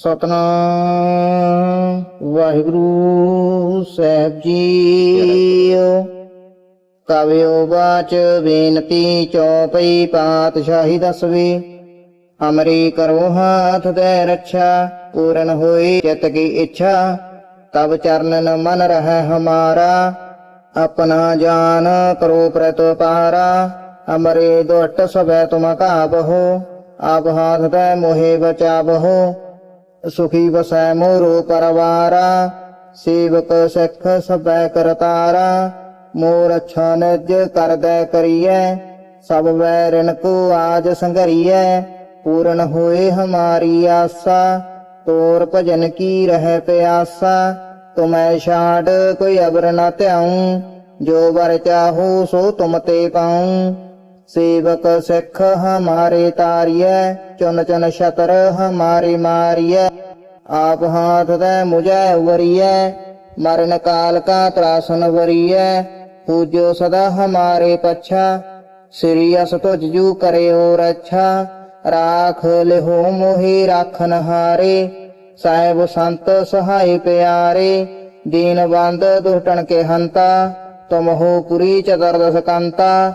ਸਤਨਾਮ। ਵਾਹਿਗੁਰੂ ਸਾਹਿਬ ਜੀ। ਕਵਿਓ ਬਾਚ ਬੇਨਤੀ ਚੌਪਈ ਪਾਤਸ਼ਾਹੀ ਦਸਵੀ। ਅਮਰੀ ਕਰੋ ਹਾਥ ਦੇ ਰੱਛਾ, ਪੂਰਨ ਹੋਈ ਚਿਤ ਕੀ ਇੱਛਾ। ਤਬ ਚਰਨਨ ਮਨ ਰਹਿ ਹਮਾਰਾ, ਆਪਣਾ ਜਾਨ ਕਰੋ ਪ੍ਰਤ ਪਾਰਾ। ਅਮਰੇ ਦੁਟ ਸਭੈ ਤੁਮ ਕਾਬਹੋ ਆਪ ਹਾਥ ਦੇ ਮੋਹਿ ਬਚਾਵਹੋ ਸੁਖੀ ਵਸੈ ਮੋਰੋ ਪਰਵਾਰਾ ਸੇਵਕ ਸਿੱਖ ਸਭੈ ਕਰਤਾਰਾ ਮੋਰ ਅੱਛਾ ਨਿਜ ਕਰਦੈ ਕਰੀਐ ਸਭ ਵੈਰਨ ਕੋ ਆਜ ਸੰਘਰੀਐ ਪੂਰਨ ਹੋਏ ਹਮਾਰੀ ਆਸਾ ਤੋਰ ਭਜਨ ਕੀ ਰਹਿ ਪਿਆਸਾ ਤੁਮੈ ਛਾੜ ਕੋਈ ਅਬਰ ਨ ਧਿਆਉ ਜੋ ਵਰ ਚਾਹੋ ਸੋ ਤੁਮ ਤੇ ਪਾਉ ਸੇਵਕ ਸਿੱਖ ਹਮਾਰੇ ਤਾਰੀਐ, ਚੁਨ ਚੁਨ ਛਤਰ ਹਮਾਰੇ ਮਾਰੀਐ। ਆਪ ਹਾਥ ਦੇ ਮੁਝੈ ਉਵਰੀਐ ਮਰਨ ਕਾਲ ਕਾ ਤਰਾਸਨ ਵਰੀਐ। ਪੂਜੋ ਸਦਾ ਹਮਾਰੇ ਪਛਾ, ਸ੍ਰੀ ਅਸ ਤੁਜ ਜੂ ਕਰਿਓ ਰੱਛਾ। ਰਾਖ ਲਿਹੋ ਮੋਹੀ ਰਾਖਨ ਹਾਰੇ, ਸਾਹਿਬ ਸੰਤ ਸਹਾਈ ਪਿਆਰੇ। ਦੀਨ ਬੰਦ ਦੁਟਣ ਕੇ ਹੰਤਾ, ਤੁਮ ਹੋ ਪੁਰੀ ਚਤੁਰਦਸ ਕੰਤਾ।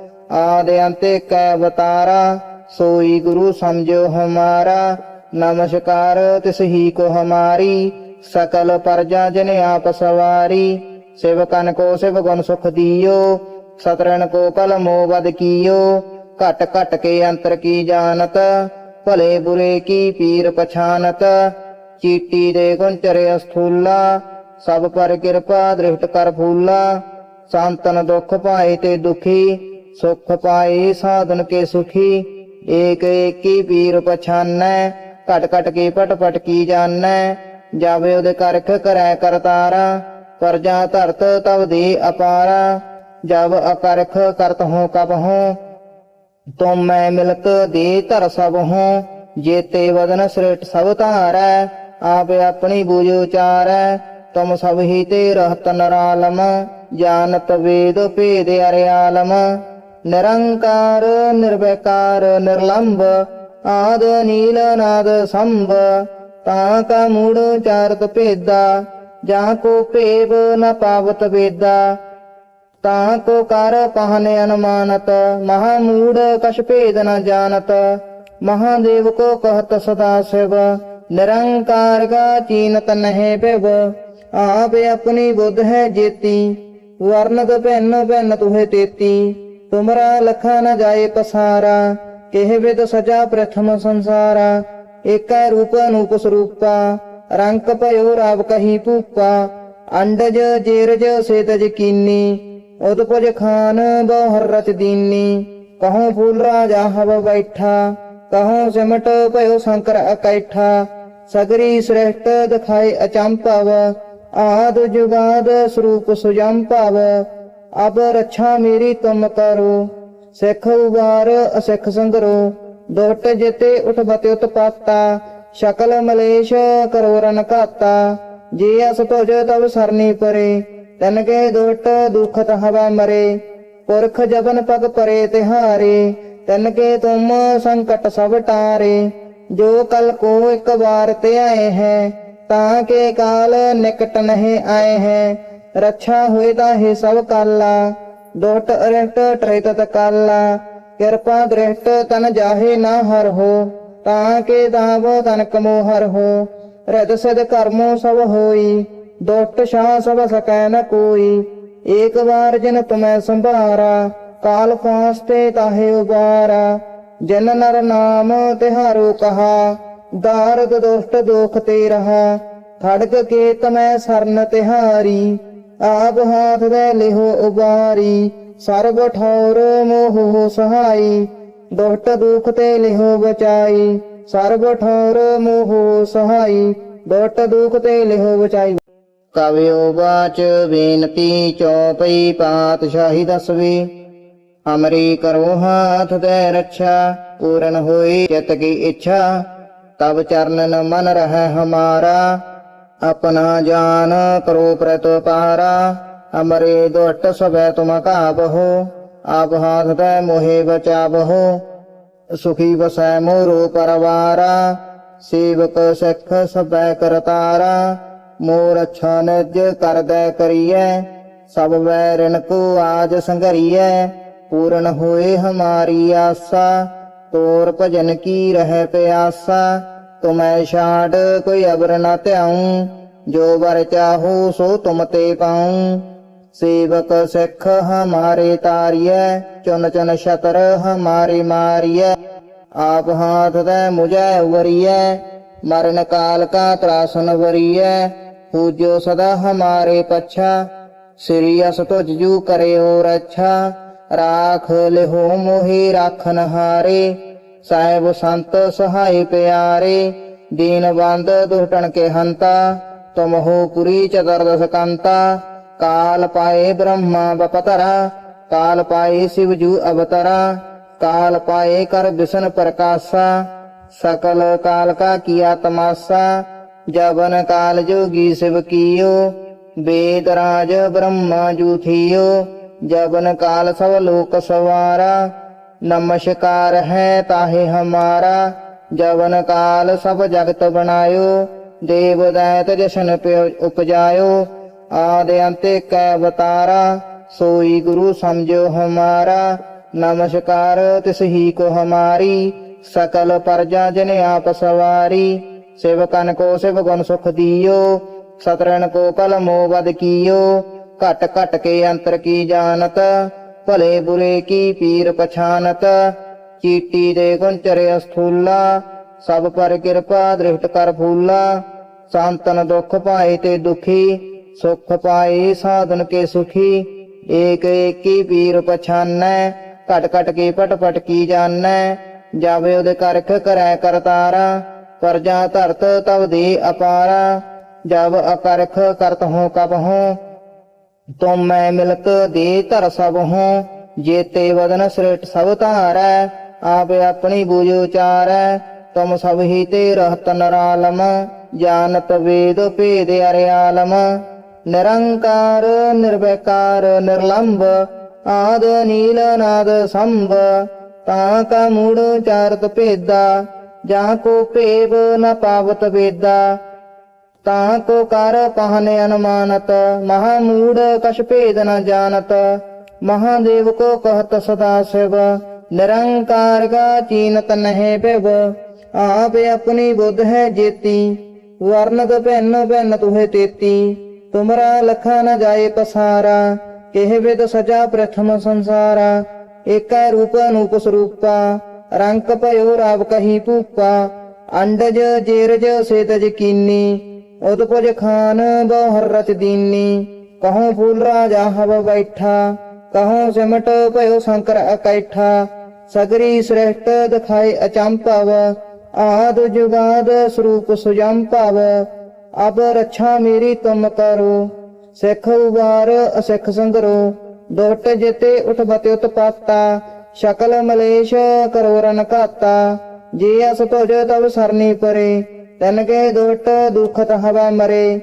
ਆਦਿ ਅੰਤੇ ਕੈ ਅਵਤਾਰਾ, ਸੋਈ ਗੁਰੂ ਸਮਝੋ ਹਮਾਰਾ। ਨਮਸਕਾਰ ਤਿਸ ਹੀ ਕੋ ਹਮਾਰੀ, ਸਕਲ ਪਰਜਾ ਜਨ ਆਪ ਸਵਾਰੀ। ਸੇਵਕਨ ਕੋ ਸਿਵ ਗੁਣ ਸੁਖ ਦਿਓ ਸਤਰਨ ਕੋ ਕਲਮੋ ਵਦ ਕੀਓ। ਘਟ ਘਟ ਕੇ ਅੰਤਰ ਕੀ ਜਾਣਤ, ਭਲੇ ਬੁਰੇ ਕੀ ਪੀਰ ਪਛਾਨਤ। ਚੀਟੀ ਦੇ ਗੁੰਚਰੇ ਅਸਥੂਲਾ, ਸਭ ਪਰ ਕਿਰਪਾ ਦ੍ਰਿਸ਼ਟ ਕਰ ਫੂਲਾ। ਸੰਤਨ ਦੁਖ ਪਾਏ ਤੇ ਦੁਖੀ ਸੁਖ ਪਾਏ ਸਾਧਨ ਕੇ ਸੁਖੀ, ਏਕ ਏਕੀ ਪੀਰ ਪਛਾਨੈ, ਘਟ ਘਟ ਕੀ ਪਟ ਪਟ ਕੀ ਜਾਣੈ, ਜਾਵੇ ਉਹਦੇ ਕਰਖ ਕਰੈ ਕਰਤਾਰਾ ਪਰਜਾ ਧਰਤ ਤਵ ਦੇ ਅਪਾਰਾ, ਜਬ ਅਕਰਖ ਕਰਤ ਹੋ ਕਬ ਹੋ, ਤੁਮ ਮੈਂ ਮਿਲਕ ਦੇ ਧਰ ਸਭ ਹੋ, ਜੇਤੇ ਵਦਨ ਸ੍ਰਿਸ਼ਟ ਸਭ ਧਾਰੈ, ਆਪ ਆਪਣੀ ਬੂਝ ਉਚਾਰੈ, ਤੁਮ ਸਭ ਹੀ ਤੇ ਰਹਤ ਨਰਾਲਮ, ਜਾਣਤ ਵੇਦ ਭੇਦ ਅਰਿਆਲਮ। ਨਿਰੰਕਾਰ, ਨਿਰਵੈਕਾਰ, ਨਿਰਲੰਭ, ਆਦ ਨੀਲ ਨਾਦ ਸੰਭ, ਤਾਂ ਕਾ ਮੂੜ ਚਾਰਤ ਭੇਦਾ, ਜਾਂ ਕੋ ਭੇਵ ਨ ਪਾਵਤ ਵੇਦਾ। ਤਾਂ ਕੋ ਕਰ ਪਹਨ ਅਨਮਾਨਤ, ਮਹਾ ਮੂੜ ਕਛ ਭੇਦ ਨ ਜਾਣਤ ਮਹਾਦੇਵ ਕੋ ਕਹਤ ਸਦਾ ਸਿਵ, ਨਿਰੰਕਾਰ ਕਾ ਚੀਨਤ ਨਹਿ ਪਿਵ ਆਪ ਆਪਣੀ ਬੁੱਧ ਹੈ ਜੇਤੀ, ਵਰਨਤ ਭਿੰਨ ਭਿੰਨ ਤੁਹੇ ਤੇਤੀ। ਤੁਮਰਾ ਲਖਾ ਨ ਜਾਏ ਪਸਾਰਾ, ਕਿਹ ਵਿਦ ਸਜਾ ਪ੍ਰਥਮ ਸੰਸਾਰਾ। ਏਕੈ ਰੂਪ ਅਨੂਪ ਸਰੂਪਾ ਰੰਕ ਭਇਓ ਰਾਵ ਕਹੀ ਭੂਪਾ। ਅੰਡਜ, ਜੇਰਜ, ਸੇਤਜ ਕੀਨੀ, ਉਦਪਜ ਖਾਨ ਬਹੁਰ ਰਚ ਦੀਨੀ। ਕਹੋ ਫੂਲ ਰਾਜਾ ਹਵ ਬੈਠਾ ਕਹੋ ਸਿਮਟ ਭਇਓ ਸ਼ੰਕਰ ਅਕੈਠਾ। ਸਗਰੀ ਸ੍ਰੇਸ਼ਟ ਦਿਖਾਏ ਅਚੰਪਵ ਆਦ ਜੁਗਾਦ ਸਰੂਪ ਸੁਜੰਪਵ ਅਬ ਰੱਛਾ ਮੇਰੀ ਤੁਮ ਕਰੋ, ਸਿੱਖ ਉਬਾਰ ਅਸਿੱਖ ਸੰਗਰੋ, ਦੁਟ ਜਿਤੇ ਉਠ ਬਤੇ ਉਤਪਾਤਾ, ਸ਼ਕਲ ਮਲੇਸ਼ ਕਰੋ ਰਨ ਘਾਤਾ, ਜੇ ਅਸ ਤੁਜ ਤਬ ਸਰਨੀ ਪਰੇ, ਤਨ ਕੇ ਦੁਟ ਦੁਖਤ ਹਵਾ ਮਰੇ, ਪੁਰਖ ਜਬਨ ਪਗ ਪਰੇ ਤਿਹਾਰੇ, ਤਨ ਕੇ ਤੁਮ ਸੰਕਟ ਸਭ ਟਾਰੇ, ਜੋ ਕਲ ਕੋ ਇੱਕ ਵਾਰ ਤੇ ਆਏ ਹੈ, ਤਾਂ ਕੇ ਕਾਲ ਨਿਕਟ ਨਹੀਂ ਆਏ ਹੈ ਰੱਛਾ ਹੋਏ ਤਾਂ ਹੀ ਸਭ ਕਾਲਾ। ਦੁਟ ਅਰਿਸ਼ਟ ਟ੍ਰਿਤ ਕਾਲਾ ਕਿਰਪਾ ਦ੍ਰਿਸ਼ਟ ਤਨ ਜਾਹੇ ਨਾ ਹਰ ਹੋ। ਤਾਂ ਕੇ ਦਾਵ ਤਨ ਕਮੋ ਹਰ ਹੋ। ਰਿਤ ਸਿਧ ਕਰਮੋ ਸਭ ਹੋਈ। ਦੁਟ ਸ਼ਾਹ ਸਭ ਸਕੈ ਨ ਕੋਈ। ਏਕ ਵਾਰ ਜਿਨ ਤੁਮੈ ਸੰਭਾਰਾ, ਕਾਲ ਫਾਸਤੇ ਤਾਹੇ ਉਬਾਰਾ। ਜਨ ਨਰ ਨਾਮ ਤਿਹਾਰੋ ਕਹਾ, ਦਾਰਦ ਦੁਸ਼ਟ ਦੋਖ ਤੇ ਰਹਾ। ਖੜਕ ਕੇ ਤਮੈ ਸਰਨ ਤਿਹਾਰੀ। ਆਪ ਹਾਥ ਦੇ ਲਿਹੋ ਉਬਾਰੀ ਸਰਬ ਠੌਰ ਮੋਹ ਸਹਾਈ। ਦੁਸ਼ਟ ਦੁਖ ਤੇ ਲਿਹੋ ਬਚਾਈ, ਸਰਬ ਠੌਰ ਮੋਹ ਸਹਾਈ। ਦੁੱਟ ਦੁਖ ਤੇ ਲਿਹੋ ਬਚਾਈ। ਕਵਿਓ ਬਾਚ ਬੇਨਤੀ ਚੌਪਈ ਪਾਤਸ਼ਾਹੀ ਦਸਵੀ। ਅਮਰੀ ਕਰੋ ਹਾਥ ਦੇ ਰੱਛਾ, ਪੂਰਨ ਹੋਈ ਚਿਤ ਕੀ ਇੱਛਾ। ਤਬ ਚਰਨ ਮਨ ਰਹਿ ਹਮਾਰਾ ਆਪਣਾ ਜਾਨ ਕਰੋ ਪ੍ਰਤ ਪਾਰਾ, ਅਮਰੇ ਦੁਟ ਸਭੈ ਤੁਮ ਕਾਬਹੋ ਆਪ ਹਾਥ ਤੇ ਮੋਹਿ ਬਚਾਬਹੋ ਸੁਖੀ ਵਸੈ ਮੋਰੋ ਪਰਵਾਰਾ, ਸੇਵਕ ਸਿੱਖ ਸਭੈ ਕਰਤਾਰਾ, ਮੋਰ ਅੱਛਾ ਨਿਜ ਕਰਦੈ ਕਰੀਐ, ਸਭ ਵੈਰਨ ਕੋ ਆਜ ਸੰਘਰੀਐ, ਪੂਰਨ ਹੋਏ ਹਮਾਰੀ ਆਸਾ, ਤੋਰ ਭਜਨ ਕੀ ਰਹਿ ਪਿਆਸਾ ਤੁਮੈ ਛਾੜ ਕੋਈ ਅਬਰ ਨਾ ਧਿਆਉ, ਜੋ ਵਰ ਚਾਹੋ ਸੋ ਤੁਮ ਤੇ ਪਾਉ। ਸੇਵਕ ਸਿੱਖ ਹਮਾਰੇ ਤਾਰੀਐ, ਚੁਨ ਚੁਨ ਛਤਰ ਹਮਾਰੇ ਮਾਰੀਐ। ਆਪ ਹਾਥ ਦੇ ਮੁਝੈ ਉਵਰੀਐ ਮਰਨ ਕਾਲ ਕਾ ਤਰਾਸਨ ਵਰੀਐ। ਪੂਜੋ ਸਦਾ ਹਮਾਰੇ ਪੱਛਾ, ਸ੍ਰੀ ਅਸ ਤੁਜ ਜੂ ਕਰਿਓ ਰੱਛਾ। ਰਾਖ ਲਿਹੋ ਮੋਹੀ ਰਾਖਨ ਹਾਰੇ। ਸਾਹਿਬ ਸੰਤ ਸਹਾਈ ਪਿਆਰੇ, ਦੀਨ ਬੰਦ ਕੇ ਹੰਤਾ, ਤੁਮ ਹੋ ਪੁਰੀ ਚਤੁਰਦਸ ਕੰਤਾ ਕਾਲ ਪਾਏ ਬ੍ਰਹਮਾ ਬਪਤਰਾ, ਕਾਲ ਪਾਏ ਸਿਵ ਜੂ ਅਵਤਰਾ, ਕਾਲ ਪਾਏ ਕਰ ਵਿਸ਼ਨ ਪ੍ਰਕਾਸ਼ਾ, ਸਕਲ ਕਾਲ ਕਾ ਕੀਆ ਤਮਾਸਾ ਜਬਨ ਕਾਲ ਜੋਗੀ ਸਿਵ ਕੀਓ, ਵੇਦ ਰਾਜ ਬ੍ਰਹਮਾ ਜੂਥੀਓ ਜਵਨ ਕਾਲ ਸਭ ਲੋਕ ਸਵਾਰਾ ਨਮਸਕਾਰ ਹੈ ਤਾਹੇ ਹਮਾਰਾ, ਜਵਨ ਕਾਲ ਸਭ ਜਗਤ ਬਣਾਇਓ, ਦੇਵ ਦੈਤ ਜਸ਼ਨ ਪਿਓ ਉਪਜਾਇਓ, ਆਦਿ ਅੰਤੇ ਕੈ ਅਵਤਾਰਾ, ਸੋਈ ਗੁਰੂ ਸਮਝੋ ਹਮਾਰਾ, ਨਮਸਕਾਰ ਤਿਸ ਹੀ ਕੋ ਹਮਾਰੀ, ਸਕਲ ਪਰਜਾ ਜਨ ਆਪ ਸਵਾਰੀ ਸੇਵਕਨ ਕੋ ਸਿਵ ਗੁਣ ਸੁਖ ਦਿਓ ਸਤਰਨ ਕੋ ਕਲਮੋ ਵਦ ਕੀਓ, ਘਟ ਘਟ ਕੇ ਅੰਤਰ ਕੀ ਜਾਣਤ ਭਲੇ ਬੁਰੇ ਕੀ ਪੀਰ ਪਛਾਨਤ? ਚੀਟੀ ਦੇ ਗੁੰਚਰੇ ਅਸਥੂਲਾ। ਸਭ ਪਰ ਕਿਰਪਾ ਦ੍ਰਿਸ਼ਟ ਕਰ ਫੂਲਾ। ਸੰਤਨ ਦੁਖ ਪਾਏ ਤੇ ਦੁਖੀ। ਸੁਖ ਪਾਏ ਸਾਧਨ ਕੇ ਸੁਖੀ। ਏਕ ਏਕੀ ਪੀਰ ਪਛਾਨੈ। ਘਟ ਘਟ ਕੇ ਪਟ ਪਟ ਕੀ ਜਾਣੈ? ਜਾਵੇ ਉਹਦੇ ਕਰਖ ਕਰੈ ਕਰਤਾਰਾ। ਪਰਜਾ ਧਰਤ ਤਵ ਦੇ ਅਪਾਰਾ। ਜਬ ਅਕਰਖ ਕਰਤ ਹੋ ਕਬ ਹੋ। ਤੁਮ ਮੈਂ ਮਿਲਤ ਦੇ ਧਰ ਸਭ ਹੂੰ, ਜੇਤੇ ਵਦਨ ਸ੍ਰਿਸ਼ਟ ਸਭ ਧਾਰੈ, ਆਪ ਆਪਣੀ ਬੂਝ ਉਚਾਰੈ, ਤੁਮ ਸਭ ਹੀ ਤੇ ਰਹਤ ਨਰਾਲਮ, ਜਾਣਤ ਵੇਦ ਭੇਦ ਅਰਿਆਲਮ। ਨਿਰੰਕਾਰ, ਨਿਰਵੈਕਾਰ, ਨਿਰਲੰਭ, ਆਦ ਨੀਲ ਨਾਦ ਸੰਭ, ਤਾ ਕਾ ਮੂੜ ਚਾਰਤ ਭੇਦਾ, ਜਾਂ ਕੋ ਭੇਵ ਨ ਪਾਵਤ ਵੇਦਾ। ਤਾਂ ਕੋ ਕਰ ਪਹਨ ਅਨੁਮਾਨਤ, ਮਹਾ ਮੂੜ ਕਛ ਭੇਦ ਨ ਜਾਣਤ। ਮਹਾਦੇਵ ਕੋ ਕਹਤ ਸਦਾ ਸਿਵ, ਨਿਰੰਕਾਰ ਕਾ ਚੀਨਤ ਨਹਿ ਪਿਵ ਆਪ ਆਪਣੀ ਬੁੱਧ ਹੈ ਜੇਤੀ ਵਰਨਤ ਭਿੰਨ ਭਿੰਨ ਤੁਹੇ ਤੇਤੀ। ਤੁਮਰਾ ਲਖਾ ਨ ਜਾਏ ਪਸਾਰਾ, ਕਿਹ ਵਿਦ ਸਜਾ ਪ੍ਰਥਮ ਸੰਸਾਰਾ। ਏਕੈ ਰੂਪ ਅਨੂਪ ਸਰੂਪਾ ਰੰਕ ਭਇਓ ਰਾਵ ਕਹੀ ਭੂਪਾ। ਅੰਡਜ ਜੇਰਜ ਸੇਤਜ ਕੀਨੀ ਉਦਪਜ ਖਾਨ ਬਹੁਰ ਰਚ ਦੀਨੀ ਕਹਉ ਫੂਲ ਰਾਜਾ ਹਵ ਬੈਠਾ ਕਹਉ ਸਿਮਟ ਭਇਓ ਸ਼ੰਕਰ ਇਕੈਠਾ, ਸਗਰੀ ਸ੍ਰੇਸ਼ਟ ਦਿਖਾਏ ਅਚੰਪਵ ਆਦ ਜੁਗਾਦ ਸਰੂਪ ਸੁਜੰਪਵ ਅਬ ਰੱਛਾ ਮੇਰੀ ਤੁਮ ਕਰੋ, ਸਿੱਖ ਉਗਾਰ ਅਸਿੱਖ ਸੰਗਰੋ ਦੁਟ ਜਿਤੇ ਉਠ ਬਤੇ ਉਤਪਾਤਾ, ਸ਼ਕਲ ਮਲੇਸ਼ ਕਰੋ ਰਨ ਘਾਤਾ, ਜੇ ਅਸ ਤੁਜ ਤਬ ਸਰਨੀ ਪਰੇ ਤਨ ਕੇ ਦੁਟ ਦੁਖ ਹਵਾ ਮਰੇ,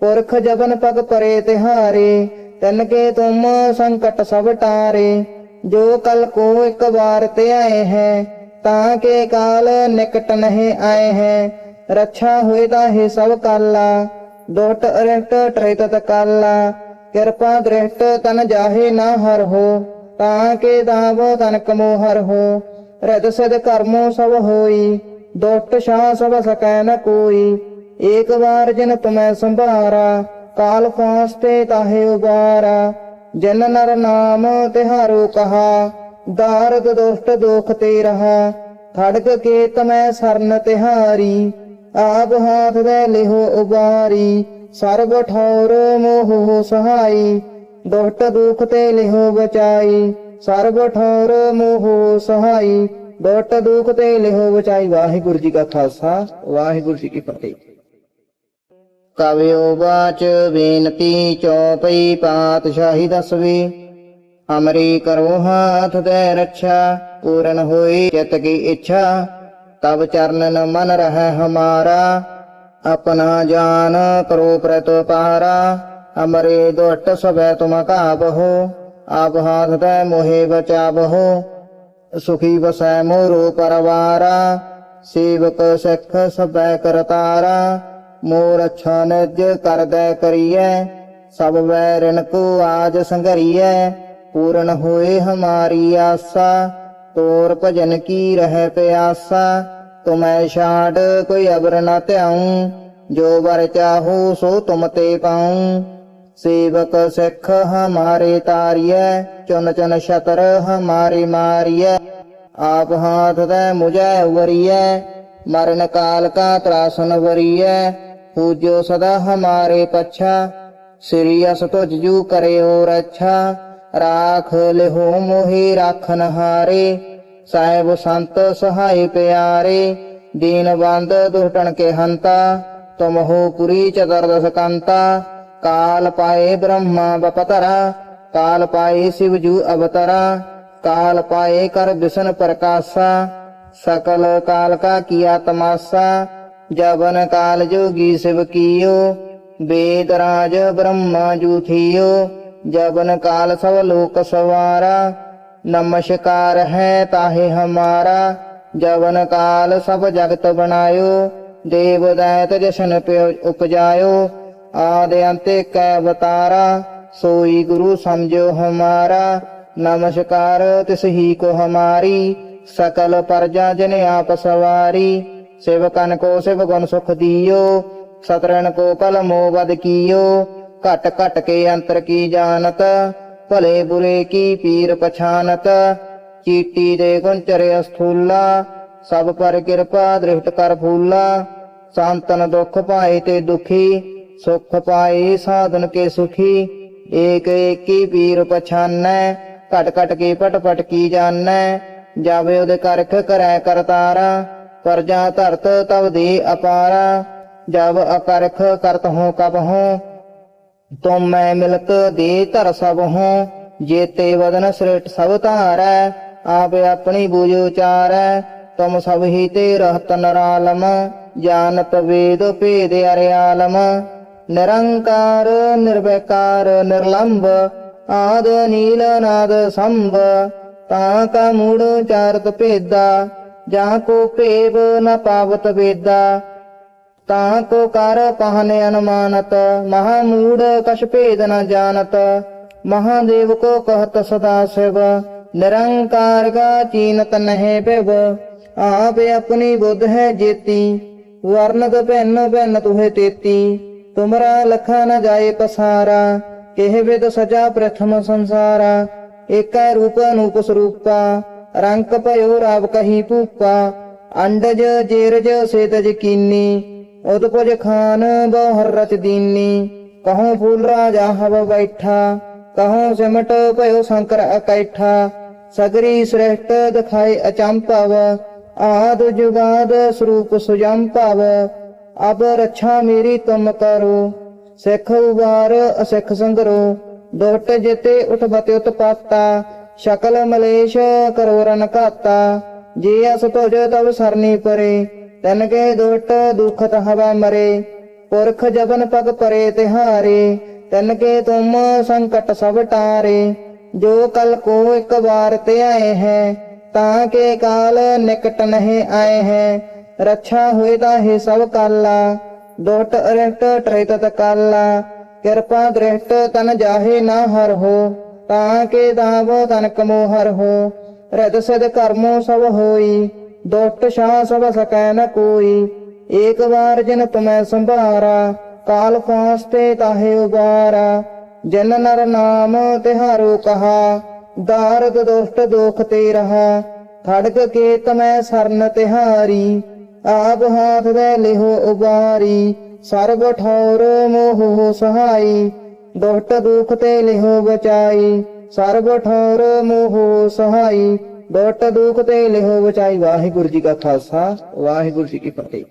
ਪੁਰਖ ਜਬਨ ਪਗ ਪਰੇ ਤਿਹਾਰੇ ਤਨ ਕੇ ਤੁਮ ਸੰਕਟ ਸਭ ਟਾਰੇ, ਜੋ ਕਲ ਕੋ ਇੱਕ ਵਾਰ ਤੇ ਆਏ ਹੈ, ਤਾਂ ਕੇ ਕਾਲ ਨਿਕਟ ਨਹੀਂ ਆਏ ਹੈ, ਰੱਛਾ ਹੋਏ ਤਾਂ ਹੀ ਸਭ ਕਾਲਾ ਦੁਟ ਅਰਿਸ਼ਟ ਟ੍ਰਿਤ ਤਕਾਲਾ, ਕਿਰਪਾ ਦ੍ਰਿਸ਼ਟ ਤਨ ਜਾਹੇ ਨਾ ਹਰ ਹੋ, ਤਾਂ ਕੇ ਦਾਵ ਤਨ ਕਮੋ ਹਰ ਹੋ ਰਤ ਸਦ ਕਰਮੋ ਸਭ ਹੋਈ ਦੁਸ਼ਟ ਸ਼ਾਹ ਸਭ ਸਕੈ ਨ ਕੋਈ, ਏਕ ਵਾਰ ਜਿਨ ਤੁਮੈ ਸੰਭਾਰਾ, ਕਾਲ ਫਾਸਤੇ ਤਾਹੇ ਉਬਾਰਾ। ਜਨ ਨਰ ਨਾਮ ਤਿਹਾਰੋ ਕਹਾ, ਦਾਰਦ ਦੁਸ਼ਟ ਦੋਖ ਤੇ ਰਹਾ। ਖੜਕ ਕੇ ਤਮੈ ਸਰਨ ਤਿਹਾਰੀ, ਆਪ ਹਾਥ ਦੇ ਲਿਹੋ ਉਬਾਰੀ। ਸਰਬ ਠੌਰ ਮੋਹ ਸਹਾਈ, ਦੁਸ਼ਟ ਦੁਖ ਤੇ ਲਿਹੋ ਬਚਾਈ। ਸਰਬ ਠੌਰ ਮੋਹ ਸਹਾਈ ਦੁਸ਼ਟ ਦੁਖ ਤੇ ਲਿਹੋ ਬਚਾਈ ਵਾਹਿਗੁਰੂ ਜੀ ਕਾ ਖਾਲਸਾ, ਵਾਹਿਗੁਰੂ ਜੀ ਕੀ ਫਤਿਹ। ਕਵਿਓ ਬਾਚ ਬੇਨਤੀ ਚੌਪਈ ਪਾਤਸ਼ਾਹੀ ਦਸਵੀ, ਅਮਰੀ ਕਰੋ ਹਾਥ ਦੇ ਰੱਛਾ, ਪੂਰਨ ਹੋਈ ਚਿਤ ਕੀ ਇੱਛਾ ਤਬ ਚਰਨਨ ਮਨ ਰਹਿ ਹਮਾਰਾ, ਆਪਣਾ ਜਾਨ ਕਰੋ ਪ੍ਰਤਪਾਰਾ, ਅਮਰੇ ਦੁਟ ਸਭੈ ਤੁਮ ਕਾਬਹੋ ਆਪ ਹਾਥ ਦੇ ਮੋਹਿ ਬਚਾਬਹੋ ਸੁਖੀ ਵਸੈ ਮੋਰੋ ਪਰਵਾਰਾ ਸੇਵਕ ਸਿੱਖ ਸਭੈ ਕਰਤਾਰਾ ਮੋਰ ਅੱਛਾ ਨਿਜ ਕਰਦੈ ਕਰੀਐ ਸਭ ਵੈਰਨ ਕੋ ਆਜ ਸੰਘਰੀਐ ਪੂਰਨ ਹੋਏ ਹਮਾਰੀ ਆਸਾ ਤੋਰ ਭਜਨ ਕੀ ਰਹਿ ਪਿਆਸਾ ਤੁਮੈ ਛਾੜ ਕੋਈ ਅਬਰ ਨ ਧਿਆਉ ਜੋ ਵਰ ਚਾਹੋ ਸੋ ਤੁਮ ਤੇ ਪਾਉ ਸੇਵਕ ਸਿੱਖ ਹਮਾਰੇ ਤਾਰੀਐ, ਚੁਨ ਚੁਨ ਛਤਰ ਹਮਾਰੇ ਮਾਰੀਐ। ਆਪ ਹਾਥ ਦੇ ਮੁਝੈ ਉਵਰੀਐ ਮਰਨ ਕਾਲ ਕਾ ਤਰਾਸਨ ਵਰੀਐ। ਪੂਜੋ ਸਦਾ ਹਮਾਰੇ ਪਛਾ, ਸ੍ਰੀ ਅਸ ਤੁਜ ਜੂ ਕਰਿਓ ਰੱਛਾ। ਰਾਖ ਲਿਹੋ ਮੋਹੀ ਰਾਖਨ ਹਾਰੇ, ਸਾਹਿਬ ਸੰਤ ਸਹਾਈ ਪਿਆਰੇ। ਦੀਨ ਬੰਦ ਦੁਹਟਣ ਕੇ ਹੰਤਾ, ਤੁਮ ਹੋ ਪੁਰੀ ਚਤੁਰਦਸ ਕੰਤਾ। ਕਾਲ ਪਾਏ ਬ੍ਰਹਮਾ ਬਪਤਰਾ, ਕਾਲ ਪਾਏ ਸਿਵ ਜੂ ਅਵਤਰਾ, ਕਾਲ ਪਾਏ ਕਰ ਵਿਸ਼ਨ ਪ੍ਰਕਾਸ਼ਾ, ਸਕਲ ਕਾਲ ਕਾ ਕੀਆ ਤਮਾਸਾ ਜਬਨ ਕਾਲ ਜੋਗੀ ਸਿਵ ਕੀਓ, ਵੇਦ ਰਾਜ ਬ੍ਰਹਮਾ ਜੂਥੀਓ ਜਵਨ ਕਾਲ ਸਭ ਲੋਕ ਸਵਾਰਾ, ਨਮਸਕਾਰ ਹੈ ਤਾਹੇ ਹਮਾਰਾ, ਜਵਨ ਕਾਲ ਸਭ ਜਗਤ ਬਣਾਇਓ, ਦੇਵ ਦੈਤ ਜਸ਼ਨ ਪਿਓ ਉਪਜਾਇਓ ਆਦਿ ਅੰਤੇ ਕੈ ਅਵਤਾਰਾ, ਸੋਈ ਗੁਰੂ ਸਮਝੋ ਹਮਾਰਾ। ਨਮਸਕਾਰ ਤਿਸ ਹੀ ਕੋ ਹਮਾਰੀ, ਸਕਲ ਪਰਜਾ ਜਨ ਆਪ ਸਵਾਰੀ। ਸੇਵਕਨ ਕੋ ਸਿਵ ਗੁਣ ਸੁਖ ਦੀਓ ਸਤਰਨ ਕੋ ਕਲਮੋ ਵਦ ਕੀਓ। ਘਟ ਘਟ ਕੇ ਅੰਤਰ ਕੀ ਜਾਣਤ, ਭਲੇ ਬੁਰੇ ਕੀ ਪੀਰ ਪਛਾਨਤ। ਚੀਟੀ ਦੇ ਗੁਣ ਗੁੰਚਰੇ ਅਸਥੂਲਾ, ਸਭ ਪਰ ਕਿਰਪਾ ਦ੍ਰਿਸ਼ਟ ਕਰ ਫੂਲਾ। ਸੰਤਨ ਦੁਖ ਪਾਏ ਤੇ ਦੁਖੀ ਸੁਖ ਪਾਏ ਸਾਧਨ ਕੇ ਸੁਖੀ, ਏਕ ਏਕੀ ਪੀਰ ਪਛਾਨੈ, ਘਟ ਘਟ ਕੇ ਪਟ ਪਟ ਕੀ ਜਾਣੈ, ਜਾਵੇ ਉਹਦੇ ਕਰਖ ਕਰੈ ਕਰਤਾਰਾ ਪਰਜਾ ਧਰਤ ਤਵ ਦੇ ਅਪਾਰਾ, ਜਬ ਅਕਰਖ ਕਰਤ ਹੋ ਕਬ ਹੋ, ਤੁਮ ਮੈਂ ਮਿਲਤ ਦੇ ਧਰ ਸਭ ਹੋ, ਜੇਤੇ ਵਦਨ ਸ਼੍ਰੇਟ ਸਭ ਧਾਰੈ, ਆਪ ਆਪਣੀ ਬੂਝ ਉਚਾਰੈ, ਤੁਮ ਸਭ ਹੀ ਤੇ ਰਹਤ ਨਰਾਲਮ, ਜਾਣਤ ਵੇਦ ਭੇਦ ਅਰਿਆਲਮ। ਨਿਰੰਕਾਰ, ਨਿਰਵੈਕਾਰ, ਨਿਰਲੰਭ, ਆਦ, ਨੀਲ ਨਾਦ ਸੰਭ, ਤਾਂ ਕਾ ਮੂੜ ਚਾਰਤ ਭੇਦਾ, ਜਾਂ ਕੋ ਭੇਵ ਨ ਪਾਵਤ ਵੇਦਾ। ਤਾਂ ਕੋ ਕਰ ਪਹਨ ਅਨੁਮਾਨਤ, ਮਹਾ ਮੂੜ ਕਛ ਭੇਦ ਨ ਜਾਣਤ ਮਹਾਦੇਵ ਕੋ ਕਹਤ ਸਦਾ ਸਿਵ, ਨਿਰੰਕਾਰ ਕਾ ਚੀਨਤ ਨਹਿ ਪਿਵ ਆਪ ਆਪਣੀ ਬੁੱਧ ਹੈ ਜੇਤੀ, ਵਰਨਤ ਭਿੰਨ ਭਿੰਨ ਤੁਹੇ ਤੇਤੀ। ਤੁਮਰਾ ਲਖਾ ਨ ਜਾਏ ਪਸਾਰਾ, ਕਿਹ ਵਿਦ ਸਜਾ ਪ੍ਰਥਮ ਸੰਸਾਰਾ। ਏਕੈ ਰੂਪ ਅਨੂਪ ਸਰੂਪਾ ਰੰਕ ਭਇਓ ਰਾਵ ਕਹੀ ਭੂਪਾ। ਅੰਡਜ, ਜੇਰਜ ਸੇਤਜ ਕੀਨੀ, ਉਦਪਜ ਖਾਨ ਬਹੁਰ ਰਚ ਦੀਨੀ। ਕਹਉ ਫੂਲ ਰਾਜਾ ਹਵ ਬੈਠਾ, ਕਹਉ ਸਿਮਟ ਭਇਓ ਸ਼ੰਕਰ ਅਕੈਠਾ। ਸਗਰੀ ਸ੍ਰੇਸ਼ਟ ਦਿਖਾਏ ਅਚੰਪਵ ਆਦ ਜੁਗਾਦ ਸਰੂਪ ਸੁਜੰਪਵ ਅਬ ਰੱਛਾ ਮੇਰੀ ਤੁਮ ਕਰੋ, ਸਿੱਖ ਉਬਾਰ ਅਸਿੱਖ ਸੰਗਰੋ ਦੁਟ ਜਿਤੇ ਉਠ ਬਤੇ ਉਤਪਾਤਾ, ਸ਼ਕਲ ਮਲੇਸ਼ ਕਰੋ ਰਨ ਘਾਤਾ, ਜੇ ਅਸ ਤੁਜ ਤਬ ਸਰਨੀ ਪਰੇ, ਤਨ ਕੇ ਦੁਟ ਦੁਖਤ ਹਵਾ ਮਰੇ, ਪੁਰਖ ਜਬਨ ਪਗ ਪਰੇ ਤਿਹਾਰੇ, ਤਨ ਕੇ ਤੁਮ ਸੰਕਟ ਸਭ ਟਾਰੇ, ਜੋ ਕਲ ਕੋ ਇੱਕ ਵਾਰ ਤੇ ਆਏ ਹੈ, ਤਾਂ ਕੇ ਕਾਲ ਨਿਕਟ ਨਹੀਂ ਆਏ ਹੈ ਰੱਛਾ ਹੋਏ ਤਾਂ ਹੀ ਸਭ ਕਾਲਾ। ਦੁਟ ਅਰਿਸ਼ਟ ਟ੍ਰਿਤ ਤਕਾਲਾ। ਕਿਰਪਾ ਦ੍ਰਿਸ਼ਟ ਤਨ ਜਾਹੇ ਨਾ ਹਰ ਹੋ। ਤਾਂ ਕੇ ਦਾਵ ਤਨ ਕਮੋ ਹਰ ਹੋ। ਰਤ ਸਦ ਕਰਮੋ ਸਭ ਹੋਈ। ਦੁਟ ਸ਼ਾ ਸਭ ਸਕੈ ਨ ਕੋਈ। ਏਕ ਵਾਰ ਜਿਨ ਤੁਮੈ ਸੰਭਾਰਾ, ਕਾਲ ਫਾਸਤੇ ਤਾਹੇ ਉਬਾਰਾ। ਜਨ ਨਰ ਨਾਮ ਤਿਹਾਰੋ ਕਹਾ, ਦਾਰਦ ਦੁਸ਼ਟ ਦੋਖ ਤੇ ਰਹਾ। ਖੜਕ ਕੇ ਤਮੈ ਸਰਨ ਤਿਹਾਰੀ। ਆਪ ਹਾਥ ਦੇ ਲਿਹੋ ਉਬਾਰੀ ਸਰਬ ਠੌਰ ਮੋਹ ਸਹਾਈ। ਦੁਸ਼ਟ ਦੁਖ ਤੇ ਲਿਹੋ ਬਚਾਈ, ਸਰਬ ਠੌਰ ਮੋਹ ਸਹਾਈ। ਦੁਸ਼ਟ ਦੁਖ ਤੇ ਲਿਹੋ ਬਚਾਈ। ਵਾਹਿਗੁਰੂ ਜੀ ਕਾ ਖਾਲਸਾ, ਵਾਹਿਗੁਰੂ ਜੀ ਕੀ ਫਤਿਹ।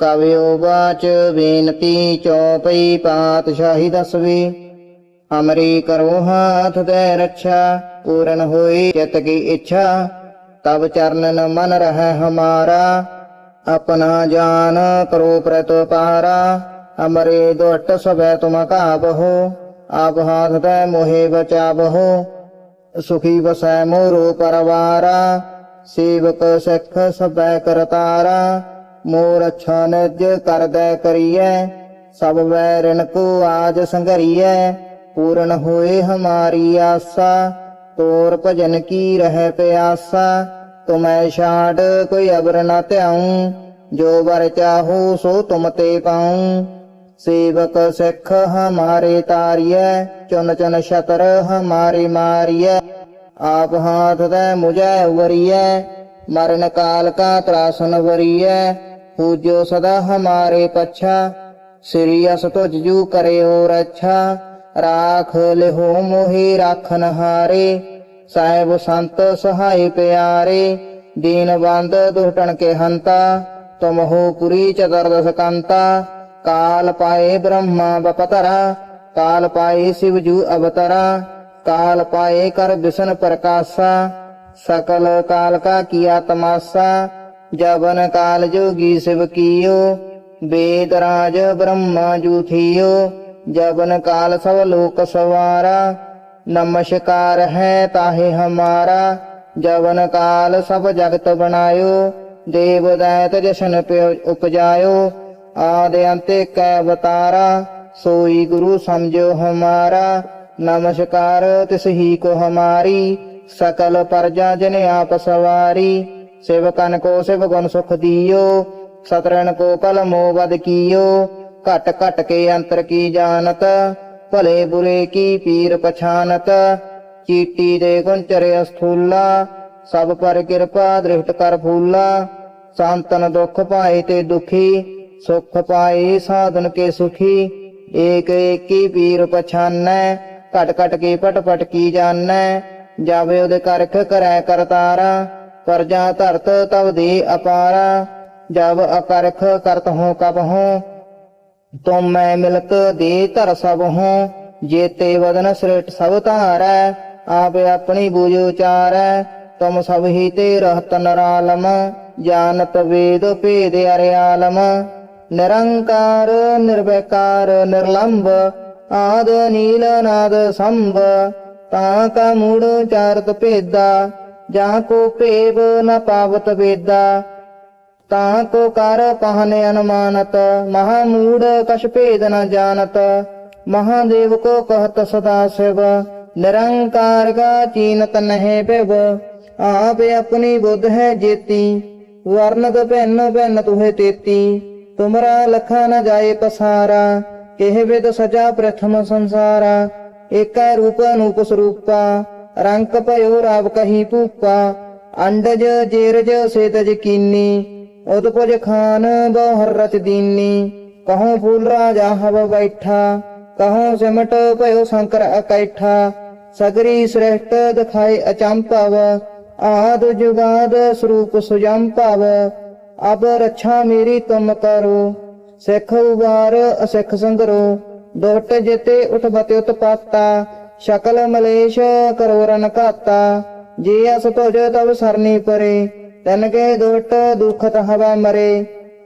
ਕਵਿਓ ਬਾਚ ਬੇਨਤੀ ਚੌਪਈ ਪਾਤਸ਼ਾਹੀ ਦਸਵੀ, ਅਮਰੀ ਕਰੋ ਹਾਥ ਦੇ ਰੱਛਾ, ਪੂਰਨ ਹੋਈ ਚਿਤ ਕੀ ਇੱਛਾ। ਤਬ ਚਰਨਨ ਮਨ ਰਹਿ ਹਮਾਰਾ, ਆਪਣਾ ਜਾਨ ਕਰੋ ਪ੍ਰਤਪਾਰਾ ਅਮਰੇ ਦੁਟ ਸਭੈ ਤੁਮ ਕਾਬਹੋ ਆਪ ਹਾਥ ਤੇ ਮੋਹਿ ਬਚਾਬਹੋ ਸੁਖੀ ਵਸੈ ਮੋਰੋ ਪਰਵਾਰਾ, ਸੇਵਕ ਸਿੱਖ ਸਭੈ ਕਰਤਾਰਾ। ਮੋਰ ਅੱਛਾ ਨਿਜ ਕਰਦੈ ਕਰੀਐ, ਸਭ ਵੈਰਨ ਕੋ ਆਜ ਸੰਘਰੀਐ। ਪੂਰਨ ਹੋਏ ਹਮਾਰੀ ਆਸਾ, ਤੋਰ ਭਜਨ ਕੀ ਰਹਿ ਪਿਆਸਾ। ਤੁਮੈ ਛਾੜ ਕੋਈ ਅਬਰ ਨ ਧਿਆਉ, ਜੋ ਵਰ ਚਾਹੋ ਸੋ ਤੁਮ ਤੇ ਪਾਉ। ਸੇਵਕ ਸਿੱਖ ਹਮਾਰੇ ਤਾਰੀਐ, ਚੁਨ ਚੁਨ ਛਤਰ ਹਮਾਰੇ ਮਾਰੀਐ। ਆਪ ਹਾਥ ਦੇ ਮੁਝੈ ਉਵਰੀਐ ਮਰਨ ਕਾਲ ਕਾ ਤਰਾਸਨ ਵਰੀਐ। ਪੂਜੋ ਸਦਾ ਹਮਾਰੇ ਪੱਛਾ, ਸ੍ਰੀ ਅਸ ਤੁਜ ਜੂ ਕਰਿਓ ਰੱਛਾ। ਰਾਖ ਲਿਹੋ ਮੋਹੀ ਰਾਖਨ ਹਾਰੇ। ਸਾਹਿਬ ਸੰਤ ਸਹਾਈ ਪਿਆਰੇ, ਦੀਨ ਬੰਦ ਕੇ ਹੰਤਾ, ਤੁਮ ਹੋ ਪੁਰੀ ਚਤੁਰਦਸ ਕੰਤਾ ਕਾਲ ਪਾਏ ਬ੍ਰਹਮਾ ਬਪਤਰਾ, ਕਾਲ ਪਾਏ ਸਿਵ ਜੂ ਅਵਤਰਾ, ਕਾਲ ਪਾਏ ਕਰ ਵਿਸ਼ਨ ਪ੍ਰਕਾਸ਼ਾ, ਸਕਲ ਕਾਲ ਕਾ ਕੀਆ ਤਮਾਸਾ ਜਬਨ ਕਾਲ ਜੋਗੀ ਸਿਵ ਕੀਓ, ਵੇਦ ਰਾਜ ਬ੍ਰਹਮਾ ਜੂਥੀਓ ਜਵਨ ਕਾਲ ਸਭ ਲੋਕ ਸਵਾਰਾ ਨਮਸਕਾਰ ਹੈ ਤਾਹੇ ਹਮਾਰਾ ਜਵਨ ਕਾਲ ਸਭ ਜਗਤ ਬਣਾਇਓ ਦੇਵ ਦੈਤ ਜਸ਼ਨ ਪਿਓ ਉਪਜਾਇਓ ਆਦਿ ਅੰਤੇ ਕੈ ਅਵਤਾਰਾ ਸੋਈ ਗੁਰੂ ਸਮਝੋ ਹਮਾਰਾ ਨਮਸਕਾਰ ਤਿਸ ਹੀ ਕੋ ਹਮਾਰੀ ਸਕਲ ਪਰਜਾ ਜਨ ਆਪ ਸਵਾਰੀ ਸੇਵਕਨ ਕੋ ਸਿਵ ਗੁਣ ਸੁਖ ਦਿਓ ਸਤਰਨ ਕੋ ਕਲਮੋ ਵਦ ਕੀਓ ਘਟ ਘਟ ਕੇ ਅੰਤਰ ਕੀ ਜਾਣਤ ਭਲੇ ਬੁਰੇ ਕੀ ਪੀਰ ਪਛਾਨਤ? ਚੀਟੀ ਦੇ ਗੁੰਚਰੇ ਅਸਥੂਲਾ, ਸਭ ਪਰ ਕਿਰਪਾ ਦ੍ਰਿਸ਼ਟ ਕਰ ਫੂਲਾ। ਸੰਤਨ ਦੁਖ ਪਾਏ ਤੇ ਦੁਖੀ, ਸੁਖ ਪਾਏ ਸਾਧਨ ਕੇ ਸੁਖੀ। ਏਕ ਏਕੀ ਪੀਰ ਪਛਾਨੈ, ਘਟ ਘਟ ਕੇ ਪਟ ਪਟ ਕੀ ਜਾਣੈ? ਜਾਵੇ ਉਹਦੇ ਕਰਖ ਕਰੈ ਕਰਤਾਰਾ ਪਰਜਾ ਧਰਤ ਤਵ ਦੇ ਅਪਾਰਾ। ਜਬ ਅਕਰਖ ਕਰਤ ਹੋ ਕਬ ਹੋ ਤੁਮ ਮੈਂ ਮਿਲਤ ਦੇ ਧਰ ਸਭ ਹੂੰ, ਜੇਤੇ ਵਦਨ ਸ੍ਰਿਸ਼ਟ ਸਭ ਧਾਰੈ, ਆਪ ਆਪਣੀ ਬੂਝ ਉਚਾਰੈ, ਤੁਮ ਸਭ ਹੀ ਤੇ ਰਹਤ ਨਰਾਲਮ, ਜਾਣਤ ਵੇਦ ਭੇਦ ਅਰਿਆਲਮ। ਨਿਰੰਕਾਰ, ਨਿਰਵੈਕਾਰ, ਨਿਰਲੰਭ, ਆਦ, ਨੀਲ ਨਾਦ ਸੰਭ, ਤਾ ਕਾ ਮੂੜ ਚਾਰਤ ਭੇਦਾ, ਜਾਂ ਕੋ ਭੇਵ ਨ ਪਾਵਤ ਵੇਦਾ। ਤਾਂ ਕੋ ਕਰ ਪਹਨ ਅਨੁਮਾਨਤ ਮਹਾ ਮੂੜ ਕਛ ਭੇਦ ਨ ਜਾਣਤ ਮਹਾਦੇਵ ਕੋ ਕਹਤ ਸਦਾ ਸਿਵ ਨਿਰੰਕਾਰ ਕਾ ਚੀਨਤ ਨਹਿ ਪਿਵ ਆਪ ਆਪਣੀ ਬੁੱਧ ਹੈ ਜੇਤੀ ਵਰਨਤ ਭਿੰਨ ਭਿੰਨ ਤੁਹੇ ਤੇਤੀ ਤੁਮਰਾ ਲਖਾ ਨ ਜਾਏ ਪਸਾਰਾ ਕਿਹ ਵਿਦ ਸਜਾ ਪ੍ਰਥਮ ਸੰਸਾਰਾ ਏਕੈ ਰੂਪ ਅਨੂਪ ਸਰੂਪਾ ਰੰਕ ਭਇਓ ਰਾਵ ਕਹੀ ਭੂਪਾ ਅੰਡਜ ਜੇਰਜ ਸੇਤਜ ਕੀਨੀ ਉਦਪਜ ਖਾਨ ਬਹੁਰ ਰਚ ਦੀਨੀ ਕਹਉ ਫੂਲ ਰਾਜਾ ਹਵ ਬੈਠਾ ਕਹਉ ਸਿਮਟ ਭਇਓ ਸ਼ੰਕਰ ਇਕੈਠਾ, ਸਗਰੀ ਸ੍ਰੇਸ਼ਟ ਦਿਖਾਏ ਅਚੰਪਵ ਆਦ ਜੁਗਾਦ ਸਰੂਪ ਸੁਜੰਪਵ ਅਬ ਰੱਛਾ ਮੇਰੀ ਤੁਮ ਕਰੋ, ਸਿੱਖ ਉਬਾਰ ਅਸਿੱਖ ਸੰਗਰੋ ਦੁਟ ਜਿਤੇ ਉਠ ਬਤੇ ਉਤਪਾਤਾ, ਸ਼ਕਲ ਮਲੇਸ਼ ਕਰੋ ਰਨ ਘਾਤਾ, ਜੇ ਅਸ ਤੁਜ ਤਬ ਸਰਨੀ ਪਰੇ ਤਨ ਕੇ ਦੁਟ ਦੁਖ ਹਵਾ ਮਰੇ,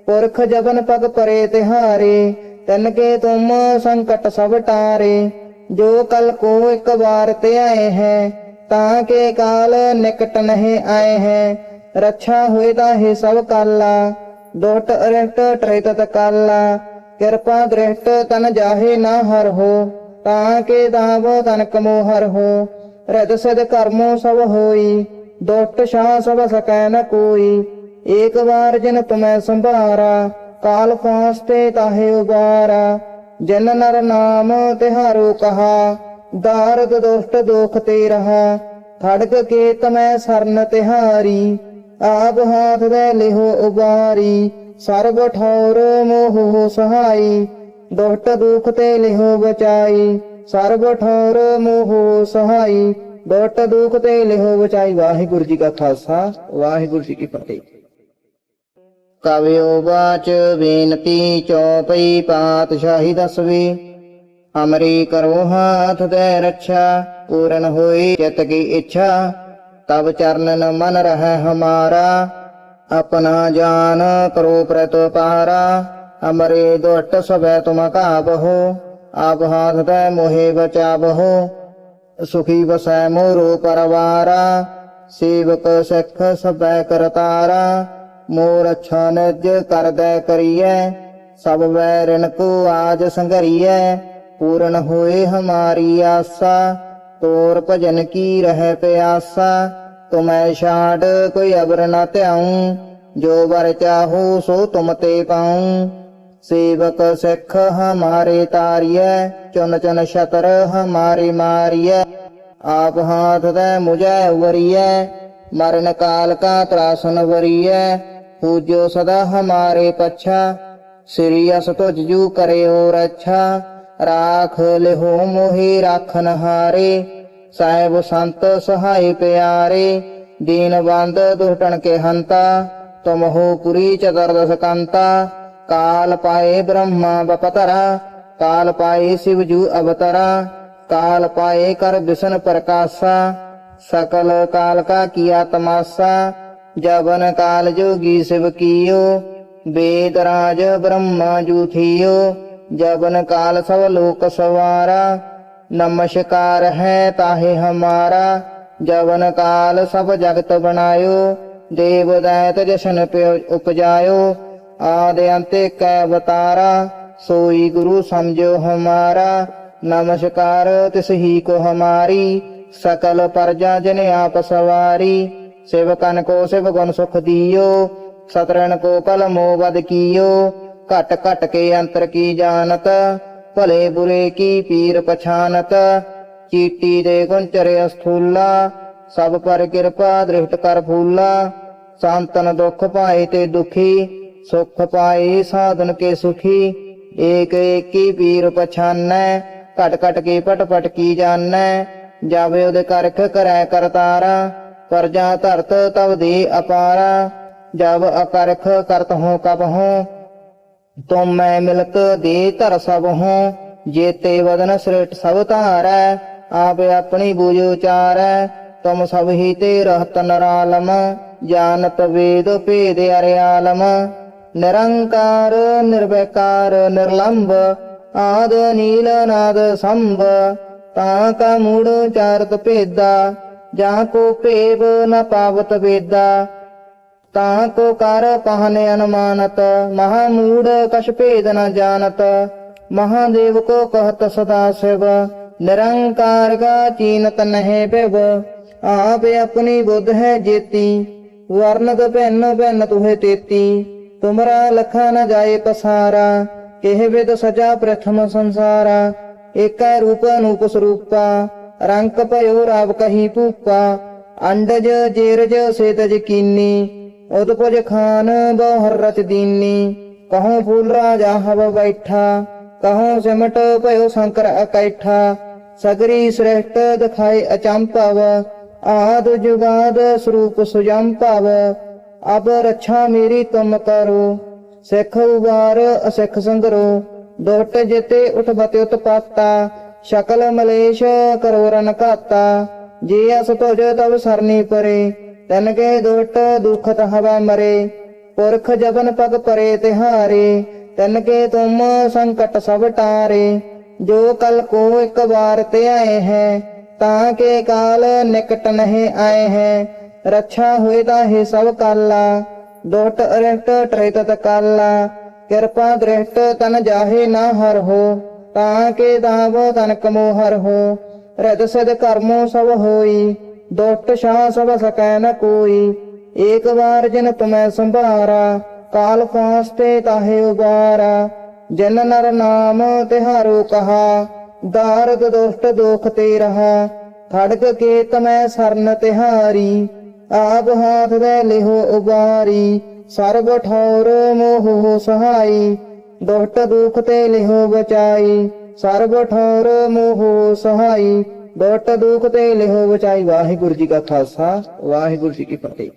ਪੁਰਖ ਜਬਨ ਪਗ ਪਰੇ ਤਿਹਾਰੇ ਤਨ ਕੇ ਤੁਮ ਸੰਕਟ ਸਭ ਟਾਰੇ, ਜੋ ਕਲ ਕੋ ਇੱਕ ਵਾਰ ਤੇ ਆਏ ਹੈ, ਤਾਂ ਕੇ ਕਾਲ ਨਿਕਟ ਨਹੀਂ ਆਏ ਹੈ, ਰੱਛਾ ਹੋਏ ਤਾਂ ਹੀ ਸਭ ਕਾਲਾ ਦੁਟ ਅਰਿਸ਼ਟ ਟ੍ਰੇਤ ਤਕਾਲਾ, ਕਿਰਪਾ ਦ੍ਰਿਸ਼ਟ ਤਨ ਜਾਹੇ ਨਾ ਹਰ ਹੋ, ਤਾਂ ਕੇ ਦਾਵ ਤਨ ਕਮੋ ਹਰ ਹੋ ਰਤ ਸਦ ਕਰਮੋ ਸਭ ਹੋਈ ਦੁਸ਼ਟ ਸ਼ਾਹ ਸਭ ਸਕੈ ਨ ਕੋਈ, ਏਕ ਵਾਰ ਜਿਨ ਤੁਮੈ ਸੰਭਾਰਾ, ਕਾਲ ਫਾਸਤੇ ਤਾਹੇ ਉਬਾਰਾ। ਜਨ ਨਰ ਨਾਮ ਤਿਹਾਰੋ ਕਹਾ, ਦਾਰਦ ਦੁਸ਼ਟ ਦੋਖ ਤੇ ਰਹਾ। ਖੜਕ ਕੇ ਤਮੈ ਸਰਨ ਤਿਹਾਰੀ, ਆਪ ਹਾਥ ਦੇ ਲਿਹੋ ਉਬਾਰੀ। ਸਰਬ ਠੌਰ ਮੋਹ ਸਹਾਈ, ਦੁਸ਼ਟ ਦੁਖ ਤੇ ਲਿਹੋ ਬਚਾਈ। ਸਰਬ ਠੌਰ ਮੋਹ ਸਹਾਈ ਦੁਸ਼ਟ ਦੁਖ ਤੇ ਲਿਹੋ ਬਚਾਈ। ਵਾਹਿਗੁਰੂ ਜੀ ਕਾ ਖਾਲਸਾ, ਵਾਹਿਗੁਰੂ ਜੀ ਕੀ ਫਤਿਹ। ਕਵਿਓ ਬਾਚ ਬੇਨਤੀ ਚੌਪਈ ਪਾਤਸ਼ਾਹੀ ਦਸਵੀ, ਅਮਰੀ ਕਰੋ ਹਾਥ ਦੇ ਰੱਛਾ, ਪੂਰਨ ਹੋਈ ਚਿਤ ਕੀ ਇੱਛਾ ਤਬ ਚਰਨਨ ਮਨ ਰਹਿ ਹਮਾਰਾ, ਆਪਣਾ ਜਾਨ ਕਰੋ ਪ੍ਰਤ ਪਾਰਾ, ਅਮਰੇ ਦੁਟ ਸਭੈ ਤੁਮ ਕਾਬਹੋ ਆਪ ਹਾਥ ਤੇ ਮੋਹਿ ਬਚਾਬਹੋ ਸੁਖੀ ਵਸੈ ਮੋਰੋ ਪਰਵਾਰਾ ਸੇਵਕ ਸਿੱਖ ਸਭੈ ਕਰਤਾਰਾ ਮੋਰ ਅੱਛਾ ਨਿਜ ਕਰਦੈ ਕਰੀਐ ਸਭ ਵੈਰਨ ਕੋ ਆਜ ਸੰਘਰੀਐ ਪੂਰਨ ਹੋਏ ਹਮਾਰੀ ਆਸਾ ਤੋਰ ਭਜਨ ਕੀ ਰਹਿ ਪਿਆਸਾ ਤੁਮੈ ਛਾੜ ਕੋਈ ਅਬਰ ਨ ਧਿਆਉ ਜੋ ਵਰ ਚਾਹੋ ਸੋ ਤੁਮ ਤੇ ਪਾਉ ਸੇਵਕ ਸਿੱਖ ਹਮਾਰੇ ਤਾਰੀਐ, ਚੁਨ ਚੁਨ ਛਤਰ ਹਮਾਰੇ ਮਾਰੀਐ। ਆਪ ਹਾਥ ਦੇ ਮੁਝੈ ਉਵਰੀਐ ਮਰਨ ਕਾਲ ਕਾ ਤਰਾਸਨ ਵਰੀਐ। ਪੂਜੋ ਸਦਾ ਹਮਾਰੇ ਪਛਾ, ਸ੍ਰੀ ਅਸ ਤੁਜ ਜੂ ਕਰਿਓ ਰੱਛਾ। ਰਾਖ ਲਿਹੋ ਮੋਹੀ ਰਾਖਨ ਹਾਰੇ, ਸਾਹਿਬ ਸੰਤ ਸਹਾਈ ਪਿਆਰੇ। ਦੀਨ ਬੰਦ ਦੁਹਟਣ ਕੇ ਹੰਤਾ, ਤੁਮ ਹੋ ਪੁਰੀ ਚਤੁਰਦਸ ਕੰਤਾ। ਕਾਲ ਪਾਏ ਬ੍ਰਹਮਾ ਬਪਤਰਾ, ਕਾਲ ਪਾਏ ਸਿਵ ਜੂ ਅਵਤਰਾ, ਕਾਲ ਪਾਏ ਕਰ ਬਿਸ਼ਨ ਪ੍ਰਕਾਸ਼ਾ, ਸਕਲ ਕਾਲ ਕਾ ਕੀਆ ਤਮਾਸਾ ਜਬਨ ਕਾਲ ਜੋਗੀ ਸਿਵ ਕੀਓ, ਵੇਦ ਰਾਜ ਬ੍ਰਹਮਾ ਜੂਥੀਓ ਜਵਨ ਕਾਲ ਸਭ ਲੋਕ ਸਵਾਰਾ, ਨਮਸਕਾਰ ਹੈ ਤਾਹੇ ਹਮਾਰਾ, ਜਵਨ ਕਾਲ ਸਭ ਜਗਤ ਬਣਾਇਓ, ਦੇਵ ਦੈਤ ਜਸ਼ਨ ਪਿਓ ਉਪਜਾਇਓ ਆਦਿ ਅੰਤੇ ਕੈ ਅਵਤਾਰਾ, ਸੋਈ ਗੁਰੂ ਸਮਝੋ ਹਮਾਰਾ। ਨਮਸਕਾਰ ਤਿਸ ਹੀ ਕੋ ਹਮਾਰੀ, ਸਕਲ ਪਰਜਾ ਜਨ ਆਪ ਸਵਾਰੀ। ਸੇਵਕਨ ਕੋ ਸਿਵ ਗੁਣ ਸੁਖ ਦੀਓ ਸਤਰਨ ਕੋ ਕਲਮੋ ਵਦ ਕੀਓ। ਘਟ ਘਟ ਕੇ ਅੰਤਰ ਕੀ ਜਾਣਤ, ਭਲੇ ਬੁਰੇ ਕੀ ਪੀਰ ਪਛਾਨਤ। ਚੀਟੀ ਦੇ ਗੁਣ ਗੁੰਚਰੇ ਅਸਥੂਲਾ, ਸਭ ਪਰ ਕਿਰਪਾ ਦ੍ਰਿਸ਼ਟ ਕਰ ਫੂਲਾ। ਸੰਤਨ ਦੁਖ ਪਾਏ ਤੇ ਦੁਖੀ ਸੁਖ ਪਾਏ ਸਾਧਨ ਕੇ ਸੁਖੀ, ਏਕ ਏਕੀ ਪੀਰ ਪਛਾਨੈ, ਘਟ ਘਟ ਕੇ ਪਟ ਪਟ ਕੀ ਜਾਣੈ, ਜਾਵੇ ਉਹਦੇ ਕਰਖ ਕਰੈ ਕਰਤਾਰਾ ਪਰਜਾ ਧਰਤ ਤਵ ਦੇ ਅਪਾਰਾ, ਜਬ ਅਕਰਖ ਕਰਤ ਹੋ ਕਬ ਹੋ, ਤੁਮ ਮੈਂ ਮਿਲਤ ਦੇ ਧਰ ਸਭ ਹੂੰ, ਜੇਤੇ ਵਦਨ ਸ੍ਰਿਟ ਸਭ ਧਾਰੈ, ਆਪ ਆਪਣੀ ਬੂਝ ਉਚਾਰੈ, ਤੁਮ ਸਭ ਹੀ ਤੇ ਰਹਤ ਨਰਾਲਮ, ਜਾਣਤ ਵੇਦ ਭੇਦ ਅਰਿਆਲਮ। ਨਿਰੰਕਾਰ, ਨਿਰਵੈਕਾਰ, ਨਿਰਲੰਭ, ਆਦ, ਨੀਲ ਨਾਦ ਸੰਭ। ਤਾਂ ਕਾ ਮੂੜ ਚਾਰਤ ਭੇਦਾ, ਜਾਂ ਕੋ ਭੇਵ ਨ ਪਾਵਤ ਵੇਦਾ। ਤਾਂ ਕੋ ਕਰ ਪਹਨ ਅਨੁਮਾਨਤ, ਮਹਾ ਮੂੜ ਕਛ ਭੇਦ ਨ ਜਾਣਤ। ਮਹਾਦੇਵ ਕੋ ਕਹਤ ਸਦਾ ਸਿਵ, ਨਿਰੰਕਾਰ ਕਾ ਚੀਨਤ ਨਹਿ ਪਿਵ ਆਪ ਆਪਣੀ ਬੁੱਧ ਹੈ ਜੇਤੀ, ਵਰਨਤ ਭਿੰਨ ਭਿੰਨ ਤੁਹੇ ਤੇਤੀ। ਤੁਮਰਾ ਲਖਾ ਨ ਜਾਏ ਪਸਾਰਾ, ਕਿਹ ਵਿਦ ਸਜਾ ਪ੍ਰਥਮ ਸੰਸਾਰਾ। ਏਕੈ ਰੂਪ ਅਨੂਪ ਸਰੂਪਾ ਰੰਕ ਭਇਓ ਰਾਵ ਕਹੀ ਭੂਪਾ। ਅੰਡਜ, ਜੇਰਜ, ਸੇਤਜ ਕੀਨੀ ਉਦਪਜ ਖਾਨ ਬਹੁਰ ਰਚ ਦੀਨੀ। ਕਹਉ ਫੂਲ ਰਾਜਾ ਹਵ ਬੈਠਾ ਕਹਉ ਸਿਮਟ ਭਇਓ ਸ਼ੰਕਰ ਇਕੈਠਾ ਸਗਰੀ ਸ੍ਰੇਸ਼ਟ ਦਿਖਾਏ ਅਚੰਪਵ ਆਦ ਜੁਗਾਦ ਸਰੂਪ ਸੁਜੰਪਵ ਅਬ ਰੱਛਾ ਮੇਰੀ ਤੁਮ ਕਰੋ, ਸਿੱਖ ਉਬਾਰ ਅਸਿੱਖ ਸੰਗਰੋ, ਦੁਟ ਜਿਤੇ ਉਠ ਬਤੇ ਉਤਪਾਤਾ, ਸ਼ਕਲ ਮਲੇਸ਼ ਕਰੋ ਰਨ ਘਾਤਾ, ਜੇ ਅਸ ਤੁਜ ਤਬ ਸਰਨੀ ਪਰੇ, ਤਨ ਕੇ ਦੁਟ ਦੁਖਤ ਹਵਾ ਮਰੇ, ਪੁਰਖ ਜਬਨ ਪਗ ਪਰੇ ਤਿਹਾਰੇ, ਤਨ ਕੇ ਤੁਮ ਸੰਕਟ ਸਭ ਟਾਰੇ, ਜੋ ਕਲ ਕੋ ਇੱਕ ਵਾਰ ਤੇ ਆਏ ਹੈ, ਤਾਂ ਕੇ ਕਾਲ ਨਿਕਟ ਨਹੀਂ ਆਏ ਹੈ ਰੱਛਾ ਹੋਏ ਤਾਂ ਹੀ ਸਭ ਕਾਲਾ। ਦੁਟ ਅਰਿਸ਼ਟ ਟ੍ਰੇਤ ਤਕਾਲਾ। ਕਿਰਪਾ ਦ੍ਰਿਸ਼ਟ ਤਨ ਜਾਹੇ ਨਾ ਹਰ ਹੋ। ਤਾਂ ਕੇ ਦਾਵ ਤਨ ਕਮੋ ਹਰ ਹੋ। ਰਤ ਸਦ ਕਰਮੋ ਸਭ ਹੋਈ। ਦੁਟ ਸ਼ਾ ਸਭ ਸਕੈ ਨ ਕੋਈ। ਏਕ ਵਾਰ ਜਿਨ ਤੁਮੈ ਸੰਭਾਰਾ, ਕਾਲ ਫਾਸਤੇ ਤਾਹੇ ਉਬਾਰਾ। ਜਨ ਨਰ ਨਾਮ ਤਿਹਾਰੋ ਕਹਾ, ਦਾਰਦ ਦੁਸ਼ਟ ਦੋਖ ਤੇ ਰਹਾ। ਖੜਕ ਕੇ ਤਮੈ ਸਰਨ ਤਿਹਾਰੀ। ਆਪ ਹਾਥ ਦੇ ਲਿਹੋ ਉਬਾਰੀ ਸਰਬ ਠੌਰ ਮੋਹ ਸਹਾਈ। ਦੁਸ਼ਟ ਦੁਖ ਤੇ ਲਿਹੋ ਬਚਾਈ, ਸਰਬ ਠੌਰ ਮੋਹ ਸਹਾਈ। ਦੁਸ਼ਟ ਦੁਖ ਤੇ ਲਿਹੋ ਬਚਾਈ। ਵਾਹਿਗੁਰੂ ਜੀ ਕਾ ਖਾਲਸਾ, ਵਾਹਿਗੁਰੂ ਜੀ ਕੀ ਫਤਿਹ।